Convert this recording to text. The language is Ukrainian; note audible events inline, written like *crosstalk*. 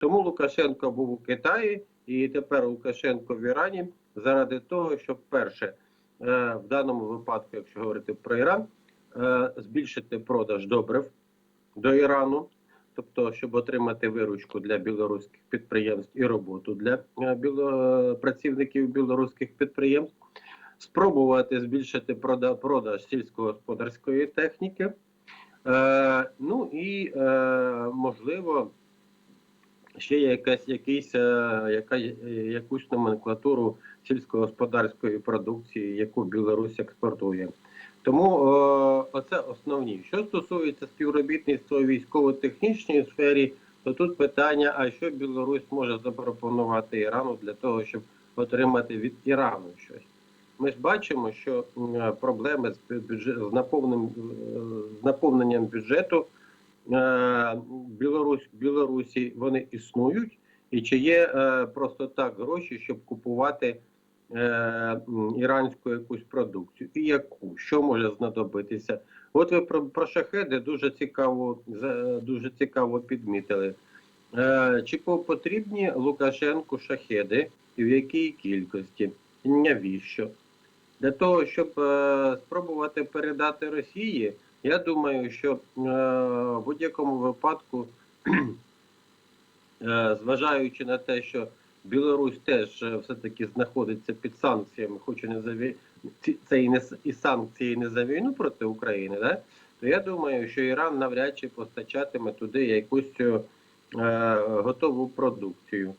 Тому Лукашенко був у Китаї, і тепер Лукашенко в Ірані заради того, щоб перше е, в даному випадку, якщо говорити про Іран, е, збільшити продаж добрив до Ірану, тобто, щоб отримати виручку для білоруських підприємств і роботу для е, працівників білоруських підприємств, спробувати збільшити продаж сільськогосподарської техніки. Ну і можливо ще якась якийсь, е, яка, е, якусь номенклатуру сільськогосподарської продукції, яку Білорусь експортує. Тому е, оце основні. Що стосується співробітництва військово-технічній сфері, то тут питання: а що Білорусь може запропонувати Ірану для того, щоб отримати від Ірану щось? Ми ж бачимо, що проблеми з, бюджет, з, наповненням, бюджету Білорусь, Білорусі вони існують, і чи є е, просто так гроші, щоб купувати е, іранську якусь продукцію, і яку, що може знадобитися? От ви про, про шахеди дуже цікаво, дуже цікаво підмітили. Е, чи потрібні Лукашенку шахеди і в якій кількості? Навіщо? Для того, щоб е, спробувати передати Росії, я думаю, що е, в будь-якому випадку, *clears throat* е, зважаючи на те, що Білорусь теж е, все-таки знаходиться під санкціями, хоч і не за вій- це і не і санкції не за війну проти України, да? то я думаю, що Іран навряд чи постачатиме туди якусь готову продукцію.